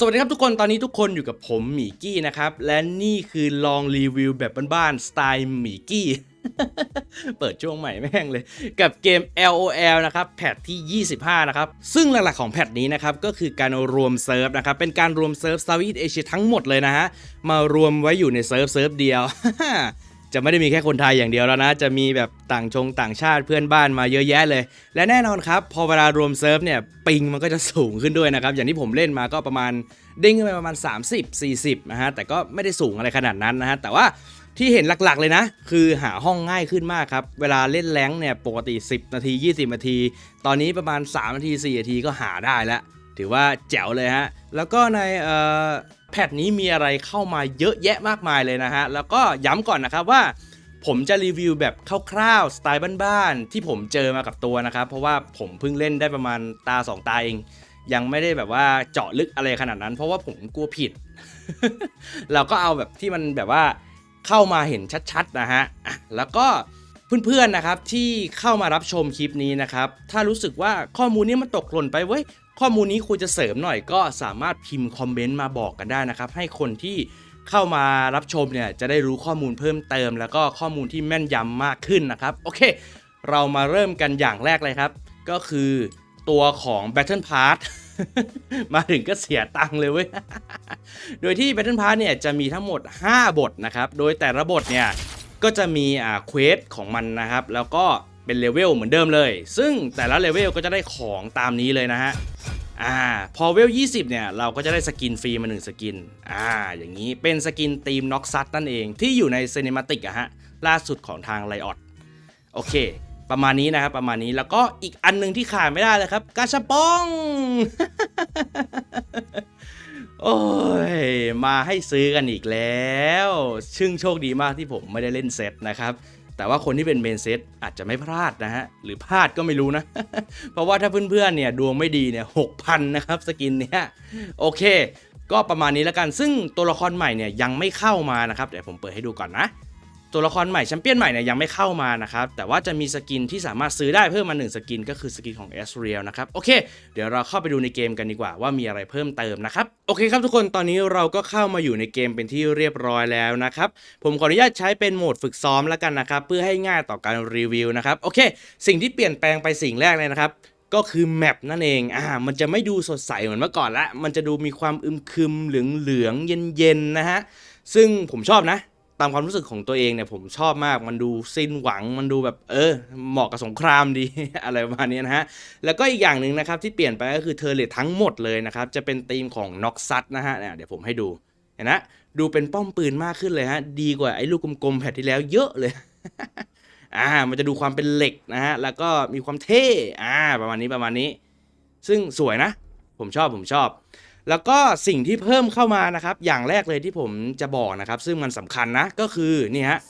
สวัสดีครับทุกคนตอนนี้ทุกคนอยู่กับผมหมีกี้นะครับ และนี่คือลองรีวิวแบบบ้านๆสไตล์หมีกี้ เปิดช่วงใหม่แม่งเลย กับเกม LOL นะครับแพทที่ 25 นะครับ ซึ่งหลักๆของแพทนี้นะครับ ก็คือการรวมเซิร์ฟนะครับ เป็นการรวมเซิร์ฟ Southeast Asia ทั้งหมดเลยนะฮะ มารวมไว้อยู่ในเซิร์ฟเซิร์ฟเดียว จะไม่ได้มีแค่คนไทยอย่างเดียวแล้วนะ จะมีแบบต่างชงต่างชาติเพื่อนบ้านมาเยอะแยะเลย และแน่นอนครับ พอเวลารวมเซิร์ฟเนี่ยปิงมันก็จะสูงขึ้นด้วยนะครับ อย่างที่ผมเล่นมาก็ประมาณเด้งขึ้นไปประมาณ 30 40นะฮะแต่ก็ไม่ได้สูงอะไรขนาดนั้นนะฮะแต่ว่าที่เห็นหลักๆเลยนะ คือหาห้องง่ายขึ้นมากครับ เวลาเล่นแรงเนี่ยปกติ 10 นาที 20 นาที ตอนนี้ประมาณ 3 นาที 4 นาทีก็หาได้แล้ว ถือว่าแจ๋วเลยฮะ แล้วก็ในแพทนี้มีอะไรเข้ามาเยอะแยะมากมายเลยนะฮะ แล้วก็ย้ำก่อนนะครับว่าผมจะรีวิวแบบคร่าวๆสไตล์บ้านๆที่ผมเจอมากับตัวนะครับ เพราะว่าผมเพิ่งเล่นได้ประมาณตา 2 ตาเอง ยังไม่ได้แบบว่าเจาะลึกอะไรขนาดนั้น เพราะว่าผมกลัวผิด เราก็เอาแบบที่มันแบบว่าเข้ามาเห็นชัดๆนะฮะแล้วก็เพื่อนๆนะครับที่เข้ามารับชมคลิปนี้นะครับ ถ้ารู้สึกว่าข้อมูลนี้มันตกหล่นไปเว้ย ข้อมูลนี้ควรจะเสริมหน่อยก็สามารถพิมพ์คอมเมนต์มาบอกกันได้นะครับ ให้คนที่เข้ามารับชมเนี่ยจะได้รู้ข้อมูลเพิ่มเติม แล้วก็ข้อมูลที่แม่นยำมากขึ้นนะครับ โอเค เรามาเริ่มกันอย่างแรกเลยครับ ก็คือตัวของ Battle Pass มาถึงก็เสียตังค์เลยเว้ย โดยที่ Battle Pass เนี่ยจะมีทั้งหมด 5 บทนะครับ โดยแต่ละบทเนี่ยก็จะมีอ่าเควสของมันนะครับ แล้วก็ เป็นเลเวลเหมือนเดิมเลย ซึ่งแต่ละเลเวลก็จะได้ของตามนี้เลยนะฮะอ่าพอเวล 20 เนี่ย เราก็จะได้สกินฟรีมา 1 สกิน อ่า อย่างนี้เป็นสกินทีมน็อกซัตนั่นเองที่อยู่ในเซนิมาติกอะฮะ ล่าสุดของทางไลออดโอเค ประมาณนี้นะครับ ประมาณนี้แล้วก็อีกอันหนึงที่ขาดไม่ได้เลยครับ กาชาปอง โอ้ย มาให้ซื้อกันอีกแล้วชึ่งโชคดีมากที่ผมไม่ได้เล่นเซตนะครับ แต่ว่าคนที่เป็นเมนเซตอาจจะไม่พลาดนะฮะ หรือพลาดก็ไม่รู้นะ เพราะว่าถ้าเพื่อนๆเนี่ยดวงไม่ดีเนี่ยหกพันนะครับสกินเนี่ยโอเค ก็ประมาณนี้แล้วกันซึ่งตัวละครใหม่เนี่ยยังไม่เข้ามานะครับเดี๋ยวผมเปิดให้ดูก่อนนะ ตัวละครใหม่แชมเปี้ยนใหม่เนี่ยยังไม่เข้ามานะครับ แต่ว่าจะมีสกินที่สามารถซื้อได้เพิ่มมา 1 สกิน ก็คือสกินของ s r e a l นะครับ โอเค เดี๋ยวเราเข้าไปดูในเกมกันดีกว่าว่ามีอะไรเพิ่มเติมนะครับ โอเคครับทุกคนตอนนี้เราก็เข้ามาอยู่ในเกมเป็นที่เรียบร้อยแล้วนะครับ ผมขออนุญาตใช้เป็นโหมดฝึกซ้อมแล้วกันนะครับ เพื่อให้ง่ายต่อการรีวิวนะครับโอเค สิ่งที่เปลี่ยนแปลงไปสิ่งแรกเลยนะครับก็คือแมปนั่นเอง อ่า มันจะไม่ดูสดใสเหมือนเมื่อก่อนละ มันจะดูมีความอึมครึมเหลืองเหลืองเย็นเย็นๆ นะฮะ ซึ่งผมชอบนะ ตามความรู้สึกของตัวเองเนี่ยผมชอบมากมันดูสิ้นหวังมันดูแบบเออ เหมาะกับสงครามดี อะไรประมาณนี้นะฮะ แล้วก็อีกอย่างหนึ่งนะครับที่เปลี่ยนไปก็คือเทอร์เลตทั้งหมดเลยนะครับ จะเป็นธีมของน็อกซัตนะฮะเนี่ยเดี๋ยวผมให้ดูเห็นนะดูเป็นป้อมปืนมากขึ้นเลยฮะ ดีกว่าไอ้ลูกกลมๆแผ่นที่แล้วเยอะเลยอ่ามันจะดูความเป็นเหล็กนะฮะแล้วก็มีความเท่อ่าประมาณนี้ประมาณนี้ ซึ่งสวยนะ ผมชอบผมชอบ แล้วก็สิ่งที่เพิ่มเข้ามานะครับ อย่างแรกเลยที่ผมจะบอกนะครับ ซึ่งมันสำคัญนะก็คือนี่ฮะ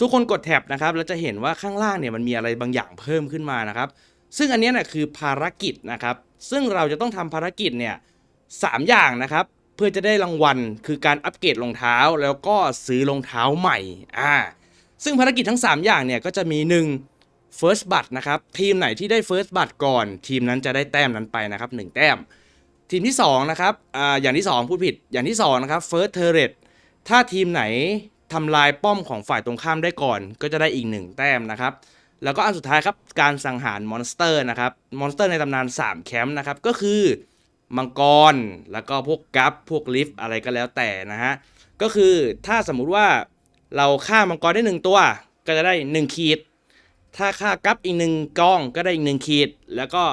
ทุกคนกดแท็บนะครับแล้วจะเห็นว่าข้างล่างเนี่ยมันมีอะไรบางอย่างเพิ่มขึ้นมานะครับ ซึ่งอันนี้ยนะคือภารกิจนะครับ ซึ่งเราจะต้องทำภารกิจเนี่ยสามอย่างนะครับ เพื่อจะได้รางวัลคือการอัปเกรดรองเท้าแล้วก็ซื้อรองเท้าใหม่อ่าซึ่งภารกิจทั้ง 3 อย่างเนี่ยก็จะมี 1 First b u t นะครับทีมไหนที่ได้ First b u t ก่อน ทีมนั้นจะได้แต้มนั้นไปนะครับ 1 แต้ม ทีมที่2นะครับออย่างที่ 2 พูดผิดอย่างที่2นะครับ First Turret ถ้าทีมไหนทำลายป้อมของฝ่ายตรงข้ามได้ก่อน ก็จะได้อีก 1 แต้มนะครับ แล้วก็อันสุดท้ายครับการสังหารมอนสเตอร์นะครับมอนสเตอร์ในตำนาน 3 แคมป์นะครับ ก็คือมังกร แล้วก็พวกกัฟพวกลิฟอะไรก็แล้วแต่นะฮะ ก็คือถ้าสมมุติว่าเราฆ่ามังกรได้หนึ่งตัว ก็จะได้หนึ่งขีด ถ้าฆ่ากัฟอีกหนึ่งกองก็ได้อีกหนึ่งขีด แล้วก็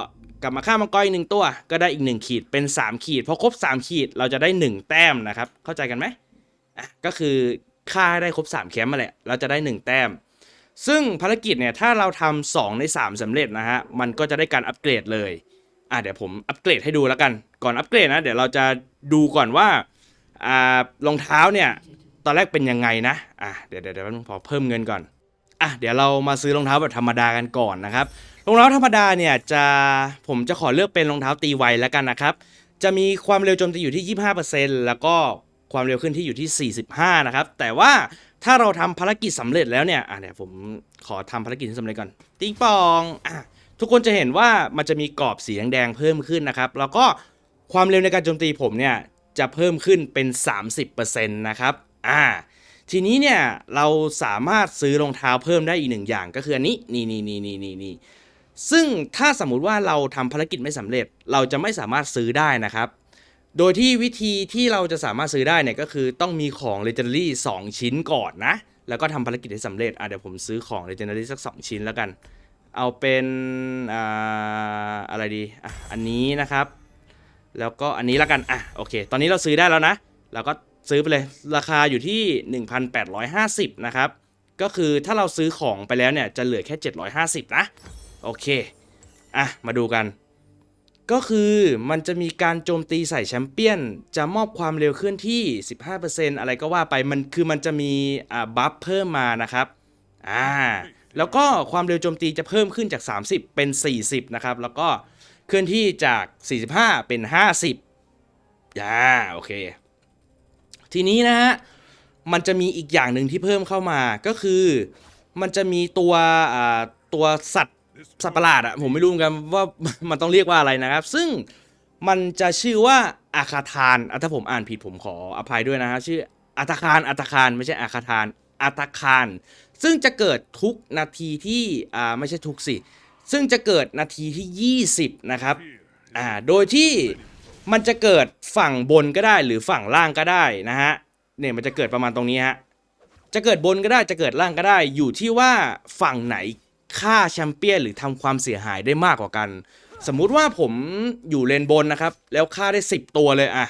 กลับมาฆ่ามังกรอีกหนึ่งตัว ก็ได้อีกหนึ่งขีดเป็นสามขีดพอครบสามขีดเราจะได้หนึ่งแต้มนะครับ เข้าใจกันไหมอะก็คือฆ่าได้ครบสามแคมป์มาแหละ เราจะได้หนึ่งแต้ม ซึ่งภารกิจเนี่ยถ้าเราทำสองในสามสำเร็จนะฮะมันก็จะได้การอัปเกรดเลยอะเดี๋ยวผมอัปเกรดให้ดูแล้วกันก่อนอัปเกรดนะเดี๋ยวเราจะดูก่อนว่าอ่ารองเท้าเนี่ยตอนแรกเป็นยังไงนะอะเดี๋ยวเดี๋ยวเดี๋ยวผมขอเพิ่มเงินก่อนอะเดี๋ยวเรามาซื้อรองเท้าแบบธรรมดากันก่อนนะครับ รองเท้าธรรมดาเนี่ยจะผมจะขอเลือกเป็นรองเท้าตีไวแล้วกันนะครับ จะมีความเร็วโจมตีอยู่ที่ 25%แล้วก็ความเร็วขึ้นที่อยู่ที่ 45 นะครับ แต่ว่าถ้าเราทำภารกิจสำเร็จแล้วเนี่ยอะเดี๋ยวผมขอทำภารกิจที่สำเร็จก่อน ติ๊งปองอะทุกคนจะเห็นว่ามันจะมีกรอบสีแดงเพิ่มขึ้นนะครับ แล้วก็ความเร็วในการโจมตีผมเนี่ยจะเพิ่มขึ้นเป็น 30%นะครับอ่าทีนี้เนี่ยเราสามารถซื้อรองเท้าเพิ่มได้อีกหนึ่งอย่างก็คืออันนี้นี่นี่นี่นี่นี่ ซึ่งถ้าสมมุติว่าเราทำภารกิจไม่สำเร็จ เราจะไม่สามารถซื้อได้นะครับ โดยที่วิธีที่เราจะสามารถซื้อได้เนี่ยก็คือต้องมีของ Legendary 2 ชิ้นก่อนนะ แล้วก็ทำภารกิจให้สำเร็จอะเดี๋ยวผมซื้อของ Legendary สัก 2 ชิ้นแล้วกัน เอาเป็นอ่าอะไรดีอะอันนี้นะครับ แล้วก็อันนี้แล้วกันอะโอเค ตอนนี้เราซื้อได้แล้วนะเราก็ซื้อไปเลยราคาอยู่ที่ 1,850 นะครับ ก็คือถ้าเราซื้อของไปแล้วเนี่ยจะเหลือแค่ 750 นะ โอเค อะ มาดูกัน ก็คือมันจะมีการโจมตีใส่แชมเปี้ยน จะมอบความเร็วเคลื่อนที่ 15%อะไรก็ว่าไป มันคือมันจะมีอ่าบัฟเพิ่มมานะครับ อ่า แล้วก็ความเร็วโจมตีจะเพิ่มขึ้นจาก 30 เป็น 40 นะครับ แล้วก็เคลื่อนที่จาก 45 เป็น 50อ่าโอเค ทีนี้นะฮะ มันจะมีอีกอย่างหนึ่งที่เพิ่มเข้ามา ก็คือ มันจะมีตัวอ่าตัวสัตว์ สัตว์ประหลาดอะผมไม่รู้เหมือนกันว่ามันต้องเรียกว่าอะไรนะครับ ซึ่งมันจะชื่อว่าอาคาทานถ้าผมอ่านผิดผมขออภัยด้วยนะฮะชื่ออัตคารอัตคารไม่ใช่อาคาทานอัตคาร ซึ่งจะเกิดทุกนาทีที่อ่าไม่ใช่ทุกสิ ซึ่งจะเกิดนาทีที่ 20 นะครับอ่าโดยที่มันจะเกิดฝั่งบนก็ได้หรือฝั่งล่างก็ได้นะฮะเนี่ยมันจะเกิดประมาณตรงนี้ฮะจะเกิดบนก็ได้จะเกิดล่างก็ได้อยู่ที่ว่าฝั่งไหน ฆ่าแชมเปี้ยนหรือทำความเสียหายได้มากกว่ากัน สมมุติว่าผมอยู่เลนบนนะครับ แล้วฆ่าได้ 10 ตัวเลยอะ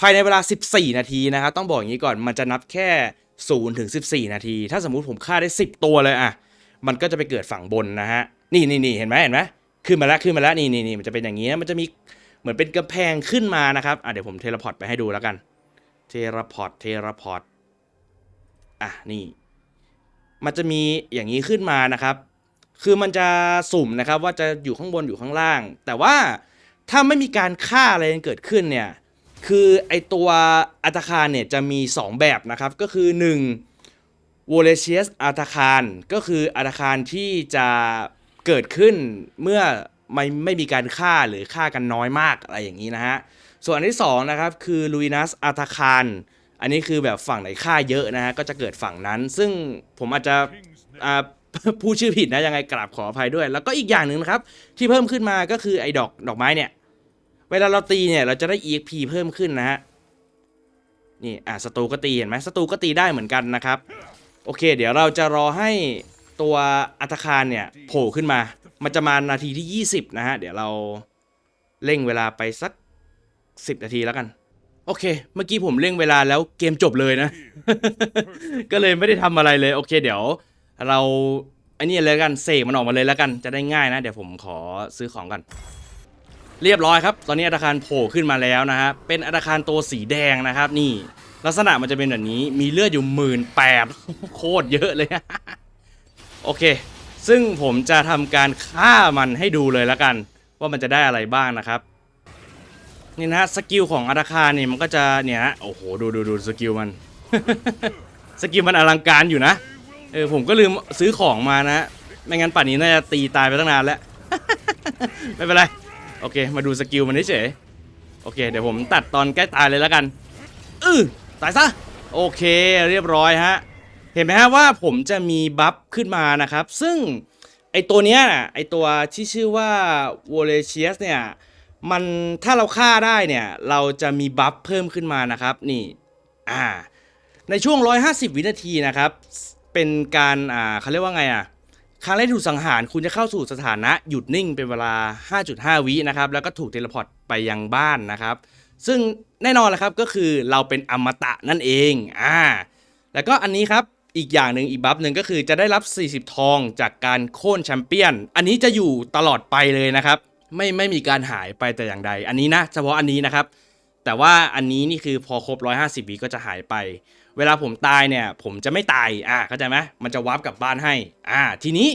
ภายในเวลา 14 นาทีนะครับ ต้องบอกอย่างนี้ก่อนมันจะนับแค่0ถึง14 นาที ถ้าสมมุติผมฆ่าได้ 10 ตัวเลยอะมันก็จะไปเกิดฝั่งบนนะฮะนี่นี่นี่เห็นไหมเห็นไหมขึ้นมาแล้วขึ้นมาแล้วนี่นี่นี่มันจะเป็นอย่างนี้มันจะมีเหมือนเป็นกำแพงขึ้นมานะครับอะเดี๋ยวผมเทเลพอร์ตไปให้ดูแล้วกันเทเลพอร์ตเทเลพอร์ตอะนี่ มันจะมีอย่างนี้ขึ้นมานะครับ คือมันจะสุ่มนะครับว่าจะอยู่ข้างบนอยู่ข้างล่าง แต่ว่าถ้าไม่มีการฆ่าอะไรเกิดขึ้นเนี่ยคือไอตัวอัตคารเนี่ยจะมี 2 แบบนะครับ ก็คือ1 v o l a c i o u s อัตาคารก็คืออัตคารที่จะเกิดขึ้นเมื่อไม่ไม่มีการฆ่าหรือฆ่ากันน้อยมากอะไรอย่างนี้นะฮะ ส่วนอันที่2นะครับคือ Luinous อัตคารอันนี้คือแบบฝั่งไหนค่าเยอะนะฮะก็จะเกิดฝั่งนั้น ซึ่งผมอาจจะ พูดชื่อผิดนะยังไงกราบขออภัยด้วย แล้วก็อีกอย่างหนึ่งนะครับ ที่เพิ่มขึ้นมาก็คือไอ้ดอกดอกไม้เนี่ย เวลาเราตีเนี่ยเราจะได้ EXP เพิ่มขึ้นนะฮะนี่อะศัตรูก็ตีเห็นไหมศัตรูก็ตีได้เหมือนกันนะครับ โอเค เดี๋ยวเราจะรอให้ตัวอัตคารเนี่ยโผล่ขึ้นมา มันจะมานาทีที่ 20 นะฮะ เดี๋ยวเราเร่งเวลาไปสัก 10 นาทีแล้วกัน โอเค เมื่อกี้ผมเร่งเวลาแล้วเกมจบเลยนะ ก็เลยไม่ได้ทำอะไรเลย โอเค เดี๋ยว เราไอันนี้เลยกันเสกมันออกมาเลยแล้วกันจะได้ง่ายนะ เดี๋ยวผมขอซื้อของกัน เรียบร้อยครับ ตอนนี้อาคารโผล่ขึ้นมาแล้วนะฮะเป็นอาคารตัวสีแดงนะครับ นี่ ลักษณะมันจะเป็นแบบนี้มีเลือดอยู่หมื่นแปดโคตรเยอะเลยโอเค ซึ่งผมจะทำการฆ่ามันให้ดูเลยแล้วกัน ว่ามันจะได้อะไรบ้างนะครับนี่นะสกิลของอาคารเนี่ยมันก็จะเนี่ยโอ้โหดูดูดูสกิลมัน สกิลมันอลังการอยู่นะ เออผมก็ลืมซื้อของมานะ ไม่งั้นป่านนี้น่าจะตีตายไปตั้งนานแล้ว ไม่เป็นไร โอเค มาดูสกิลมันเฉยโอเค เดี๋ยวผมตัดตอนใกล้ตายเลยแล้วกันอือตายซะ โอเค เรียบร้อยฮะ เห็นไหมฮะว่าผมจะมีบัฟขึ้นมานะครับ ซึ่งไอตัวเนี้ยไอตัวที่ชื่อว่า v o l a c i o u s เนี่ย มันถ้าเราฆ่าได้เนี่ย เราจะมีบัฟเพิ่มขึ้นมานะครับ นี่ อ่า ในช่วง 150 วินาทีนะครับ เป็นการอ่าเขาเรียกว่าไงอะครั้งแรกถูกสังหารคุณจะเข้าสู่สถานะหยุดนิ่งเป็นเวลา 5.5 วินะครับ แล้วก็ถูกเทเลพอร์ตไปยังบ้านนะครับ ซึ่งแน่นอนแหละครับก็คือเราเป็นอมตะนั่นเองอ่าแล้วก็อันนี้ครับอีกอย่างหนึ่งอีกบัฟหนึ่งก็คือจะได้รับ 40 ทองจากการโค่นแชมเปี้ยน อันนี้จะอยู่ตลอดไปเลยนะครับ ไม่ไม่มีการหายไปแต่อย่างใด อันนี้นะเฉพาะอันนี้นะครับ แต่ว่าอันนี้นี่คือพอครบ 150วิก็จะหายไป เวลาผมตายเนี่ยผมจะไม่ตายอ่าเข้าใจไหมมันจะวาร์ปกลับบ้านให้อ่าทีนี้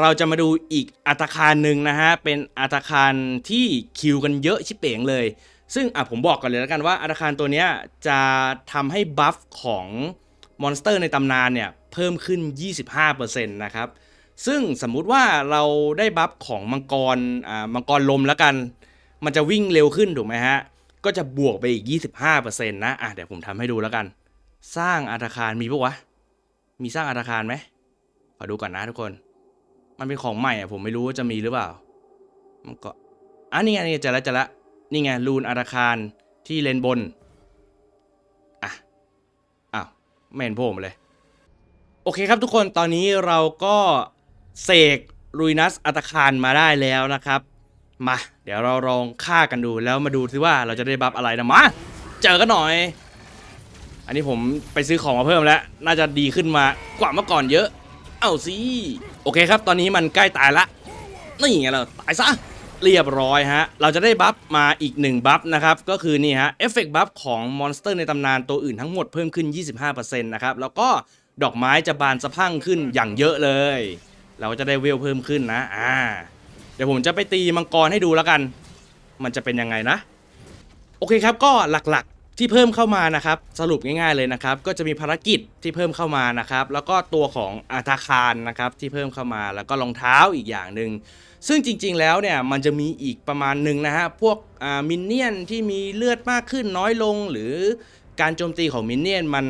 เราจะมาดูอีกอัตราคารหนึ่งนะฮะเป็นอัตราคารที่คิวกันเยอะชิบเป๋งเลย ซึ่งอะผมบอกกันเลยแล้วกันว่าอัตราคารตัวเนี้ยจะทำให้บัฟของมอนสเตอร์ในตำนานเนี่ยเพิ่มขึ้น 25%นะครับซึ่งสมมุติว่าเราได้บัฟของมังกรอ่ามังกรลมแล้วกัน มันจะวิ่งเร็วขึ้นถูกไหมฮะก็จะบวกไปอีก 25%นะอะเดี๋ยวผมทำให้ดูแล้วกัน สร้างอาคารมีปะวะ มีสร้างอาคารไหมขอดูก่อนนะทุกคน มันเป็นของใหม่อะผมไม่รู้ว่าจะมีหรือเปล่า มันก็อะนี่ไงนี่จอแล้วเจอแล้วนี่ไงรูนอาคารที่เลนบน อะ อ้าวไม่เห็นผมเลย โอเคครับทุกคน ตอนนี้เราก็เสกรุยนัสอัตคารมาได้แล้วนะครับ มา เดี๋ยวเราลองฆ่ากันดูแล้วมาดูซิว่าเราจะได้บัฟอะไรนะมา เจอกันหน่อย อันนี้ผมไปซื้อของมาเพิ่มแล้ว น่าจะดีขึ้นมากว่าเมื่อก่อนเยอะ เอ้าสิ โอเคครับ ตอนนี้มันใกล้ตายละ นี่ไงเราตายซะ เรียบร้อยฮะ เราจะได้บัฟมาอีก1บัฟนะครับ ก็คือนี่ฮะ เอฟเฟกต์บัฟของมอนสเตอร์ในตำนานตัวอื่นทั้งหมดเพิ่มขึ้น 25%นะครับ แล้วก็ดอกไม้จะบานสะพั่งขึ้นอย่างเยอะเลย เราจะได้เวลเพิ่มขึ้นนะ อ่า เดี๋ยวผมจะไปตีมังกรให้ดูแล้วกัน มันจะเป็นยังไงนะ โอเคครับ ก็หลักๆ ที่เพิ่มเข้ามานะครับสรุปง่ายๆเลยนะครับก็จะมีภารกิจที่เพิ่มเข้ามานะครับแล้วก็ตัวของอาธาคารนะครับที่เพิ่มเข้ามาแล้วก็รองเท้าอีกอย่างหนึ่งซึ่งจริงๆแล้วเนี่ยมันจะมีอีกประมาณหนึ่งนะฮะพวกมินเนี่ยนที่มีเลือดมากขึ้นน้อยลงหรือการโจมตีของมินเนี่ยนมัน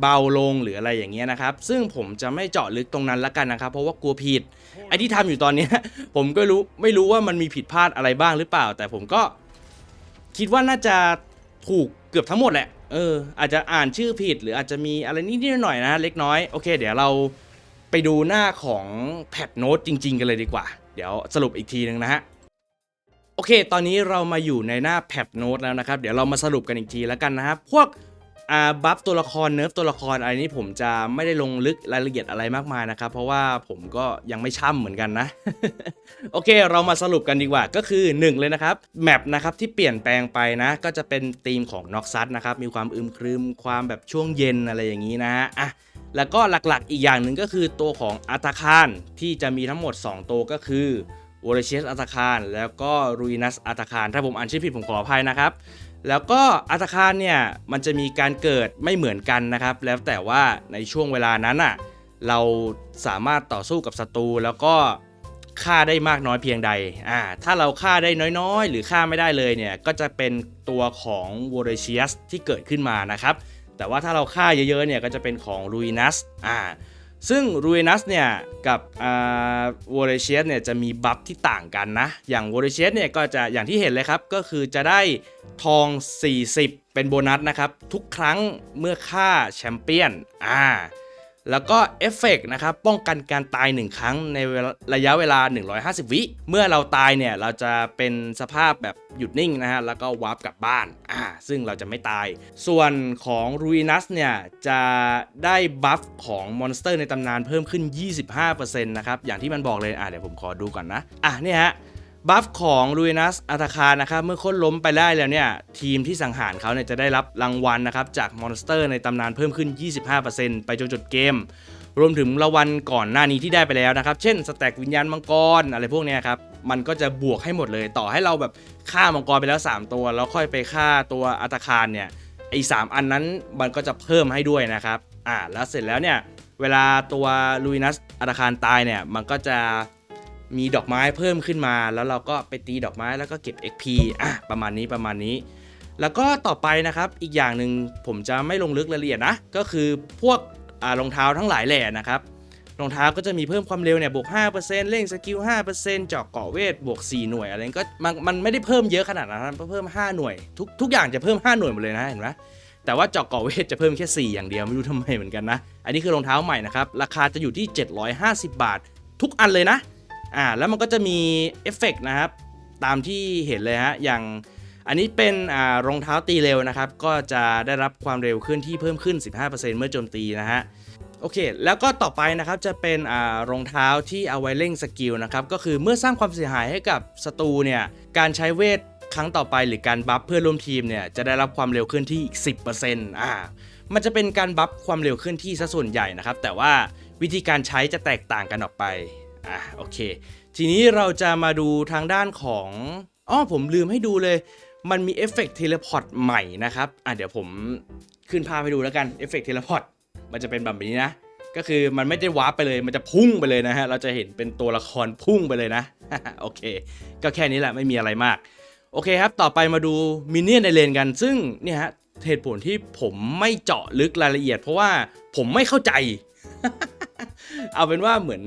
เบาลงหรืออะไรอย่างเงี้ยนะครับ ซึ่งผมจะไม่เจาะลึกตรงนั้นละกันนะครับ เพราะว่ากลัวผิดไอ้ที่ทำอยู่ตอนนี้ผมก็รู้ไม่รู้ว่ามันมีผิดพลาดอะไรบ้างหรือเปล่า แต่ผมก็คิดว่าน่าจะ ถูกเกือบทั้งหมดแหละ เออ อาจจะอ่านชื่อผิด หรืออาจจะมีอะไรนิดๆหน่อยๆนะ เล็กน้อยโอเค เดี๋ยวเราไปดูหน้าของแพทโน้ตจริง ๆ กันเลยดีกว่า เดี๋ยวสรุปอีกทีหนึ่งนะฮะโอเค ตอนนี้เรามาอยู่ในหน้าแพทโน้ตแล้วนะครับ เดี๋ยวเรามาสรุปกันอีกทีแล้วกันนะครับ พวก อ่าบัฟตัวละครเนิร์ฟตัวละครอะไรนี้ผมจะไม่ได้ลงลึกรายละเอียดอะไรมากมายนะครับ เพราะว่าผมก็ยังไม่ช่ำเหมือนกันนะ โอเค เรามาสรุปกันดีกว่าก็คือ 1 เลยนะครับแมปนะครับที่เปลี่ยนแปลงไปนะ ก็จะเป็นธีมของน็อกซัสนะครับมีความอึมครึมความแบบช่วงเย็นอะไรอย่างนี้นะฮะอะแล้วก็หลักๆอีกอย่างหนึ่งก็คือตัวของอัตาคารที่จะมีทั้งหมด 2 ตัวก็คือวอร์เชสอัตาคารแล้วก็รูอินัสอัตาคารถ้าผมอ่านชื่อผิดผมขออภัยนะครับ แล้วก็อัตคารเนี่ยมันจะมีการเกิดไม่เหมือนกันนะครับ แล้วแต่ว่าในช่วงเวลานั้นอะเราสามารถต่อสู้กับศัตรูแล้วก็ฆ่าได้มากน้อยเพียงใดอ่าถ้าเราฆ่าได้น้อยๆ หรือฆ่าไม่ได้เลยเนี่ยก็จะเป็นตัวของวอร์เชียสที่เกิดขึ้นมานะครับ แต่ว่าถ้าเราฆ่าเยอะๆเนี่ยก็จะเป็นของรูอินัสอ่า ซึ่งรูเอนัสเนี่ยกับวอร์เชสเนี่ยจะมีบัฟที่ต่างกันนะ อย่างวอร์เชสเนี่ยก็จะอย่างที่เห็นเลยครับ ก็คือจะได้ทอง 40 เป็นโบนัสนะครับ ทุกครั้งเมื่อฆ่าแชมเปี้ยนอ่า แล้วก็เอฟเฟกต์นะครับป้องกันการตาย 1 ครั้งในเวลาระยะเวลา 150 วิ เมื่อเราตายเนี่ยเราจะเป็นสภาพแบบหยุดนิ่งนะฮะแล้วก็วาร์ปกลับบ้านอ่าซึ่งเราจะไม่ตาย ส่วนของรูอินัสเนี่ยจะได้บัฟของมอนสเตอร์ในตำนานเพิ่มขึ้น 25%นะครับอย่างที่มันบอกเลยอ่าเดี๋ยวผมขอดูก่อนนะอะเนี่ยฮะ บัฟของลูนัสอัตาคารนะครับเมื่อค้นล้มไปได้แล้วเนี่ยทีมที่สังหารเขาเนี่ยจะได้รับรางวัลนะครับจากมอนสเตอร์ในตำนานเพิ่มขึ้น 25%ไปจนจบเกม รวมถึงรางวัลก่อนหน้านี้ที่ได้ไปแล้วนะครับ เช่นสแต็กวิญญาณมังกรอะไรพวกนี้ครับมันก็จะบวกให้หมดเลยต่อให้เราแบบฆ่ามังกรไปแล้ว 3 ตัว แล้วค่อยไปฆ่าตัวอัตาคารเนี่ยไอ้สามอันนั้นมันก็จะเพิ่มให้ด้วยนะครับอ่าแล้วเสร็จแล้วเนี่ยเวลาตัวลูนัสอัตาคารตายเนี่ยมันก็จะ มีดอกไม้เพิ่มขึ้นมา แล้วเราก็ไปตีดอกไม้แล้วก็เก็บ XP อะประมาณนี้ประมาณนี้ แล้วก็ต่อไปนะครับอีกอย่างหนึ่งผมจะไม่ลงลึกรายละเอียดนะ ก็คือพวกรองเท้าทั้งหลายแหล่นะครับรองเท้าก็จะมีเพิ่มความเร็วเนี่ยบวก 5%เร่งสกิล 5%เจาะเกาะเวทบวก 4 หน่วยอะไรก็มันมันไม่ได้เพิ่มเยอะขนาดนั้นเพิ่ม 5 หน่วย ทุกทุกอย่างจะเพิ่ม 5 หน่วยหมดเลยนะเห็นไหมแต่ว่าเจาะเกาะเวทจะเพิ่มแค่ 4 อย่างเดียวไม่รู้ทำไมเหมือนกันนะ อันนี้คือรองเท้าใหม่นะครับ ราคาจะอยู่ที่ 750 บาท ทุกอันเลยนะ อ่าแล้วมันก็จะมีเอฟเฟกต์นะครับตามที่เห็นเลยฮะอย่างอันนี้เป็นอ่ารองเท้าตีเร็วนะครับ ก็จะได้รับความเร็วขึ้นที่เพิ่มขึ้น 15%เมื่อโจมตีนะฮะโอเค แล้วก็ต่อไปนะครับจะเป็นอ่ารองเท้าที่เอาไว้เร่งสกิลนะครับก็คือเมื่อสร้างความเสียหายให้กับศัตรูเนี่ยการใช้เวทครั้งต่อไปหรือการบัฟเพื่อร่วมทีมเนี่ยจะได้รับความเร็วขึ้นที่อีก 10%อ่ามันจะเป็นการบัฟความเร็วขึ้นที่ซะส่วนใหญ่นะครับแต่ว่าวิธีการใช้จะแตกต่างกันออกไป อะโอเค ทีนี้เราจะมาดูทางด้านของอ๋อผมลืมให้ดูเลย มันมีเอฟเฟกต์เทเลพอร์ตใหม่นะครับอะเดี๋ยวผมขึ้นภาพให้ดูแล้วกันเอฟเฟกต์เทเลพอร์ตมันจะเป็นแบบนี้นะ ก็คือมันไม่ได้วาร์ปไปเลย มันจะพุ่งไปเลยนะฮะ เราจะเห็นเป็นตัวละครพุ่งไปเลยนะ โอเค ก็แค่นี้แหละไม่มีอะไรมาก โอเคครับ ต่อไปมาดูมินเนี่ยนในเลนกัน ซึ่งเนี่ยฮะเหตุผลที่ผมไม่เจาะลึกรายละเอียด เพราะว่าผมไม่เข้าใจ เอาเป็นว่าเหมือน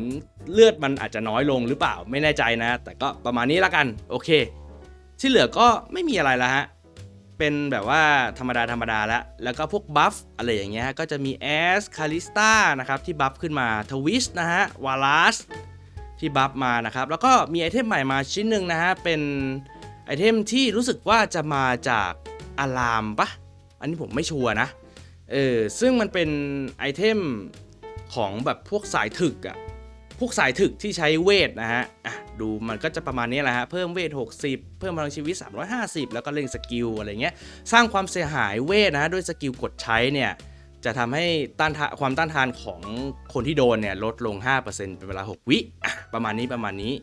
เลือดมันอาจจะน้อยลงหรือเปล่าไม่แน่ใจนะ แต่ก็ประมาณนี้ละกัน โอเค ที่เหลือก็ไม่มีอะไรแล้วฮะ เป็นแบบว่าธรรมดาธรรมดาแล้วแล้วก็พวกบัฟอะไรอย่างเงี้ยฮะก็จะมีแอสคาลิสตานะครับที่บัฟขึ้นมาทวิสนะฮะวาลัสที่บัฟมานะครับ แล้วก็มีไอเทมใหม่มาชิ้นหนึ่งนะฮะ เป็นไอเทมที่รู้สึกว่าจะมาจากอะลามปะอันนี้ผมไม่ชัวร์นะ เออ ซึ่งมันเป็นไอเทม ของแบบพวกสายถึกอะพวกสายถึกที่ใช้เวทนะฮะอะดูมันก็จะประมาณนี้แหละฮะ เพิ่มเวท 60 เพิ่มพลังชีวิต 350 แล้วก็เล่งสกิลอะไรเงี้ย สร้างความเสียหายเวทนะะด้วยสกิลกดใช้เนี่ย จะทำให้ต้านทานความต้านทานของคนที่โดนเนี่ยลดลง 5%เป็นเวลา 6 วิประมาณนี้ประมาณนี้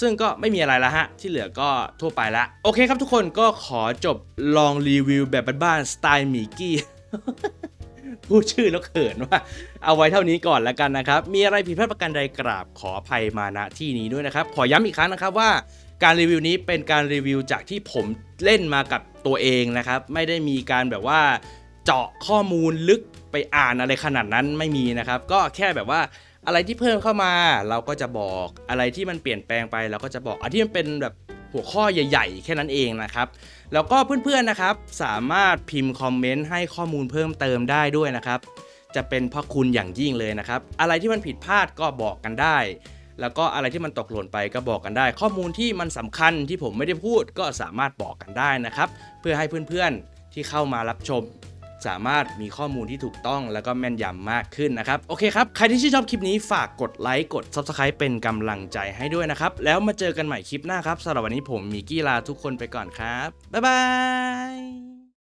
ซึ่งก็ไม่มีอะไรละฮะ ที่เหลือก็ทั่วไปละ โอเคครับทุกคนก็ขอจบลองรีวิวแบบบ้านๆสไตล์มิกกี้ พูดชื่อแล้วเขินว่า เอาไว้เท่านี้ก่อนแล้วกันนะครับ มีอะไรผิดพลาดประการใดกราบขออภัยมาณที่นี้ด้วยนะครับ ขอย้ำอีกครั้งนะครับว่าการรีวิวนี้เป็นการรีวิวจากที่ผมเล่นมากับตัวเองนะครับ ไม่ได้มีการแบบว่าเจาะข้อมูลลึกไปอ่านอะไรขนาดนั้นไม่มีนะครับ ก็แค่แบบว่าอะไรที่เพิ่มเข้ามาเราก็จะบอกอะไรที่มันเปลี่ยนแปลงไปเราก็จะบอกอันที่มันเป็นแบบ หัวข้อใหญ่ ๆ แค่นั้นเองนะครับ แล้วก็เพื่อนๆนะครับ สามารถพิมพ์คอมเมนต์ให้ข้อมูลเพิ่มเติมได้ด้วยนะครับ จะเป็นพระคุณอย่างยิ่งเลยนะครับ อะไรที่มันผิดพลาดก็บอกกันได้ แล้วก็อะไรที่มันตกหล่นไปก็บอกกันได้ ข้อมูลที่มันสำคัญที่ผมไม่ได้พูดก็สามารถบอกกันได้นะครับ เพื่อให้เพื่อนๆที่เข้ามารับชม สามารถมีข้อมูลที่ถูกต้องแล้วก็แม่นยำมากขึ้นนะครับ โอเคครับ ใครที่ชื่นชอบคลิปนี้ฝากกดไลค์กด Subscribe เป็นกำลังใจให้ด้วยนะครับ แล้วมาเจอกันใหม่คลิปหน้าครับสำหรับวันนี้ผมมีกี้ลาทุกคนไปก่อนครับ บ๊ายบาย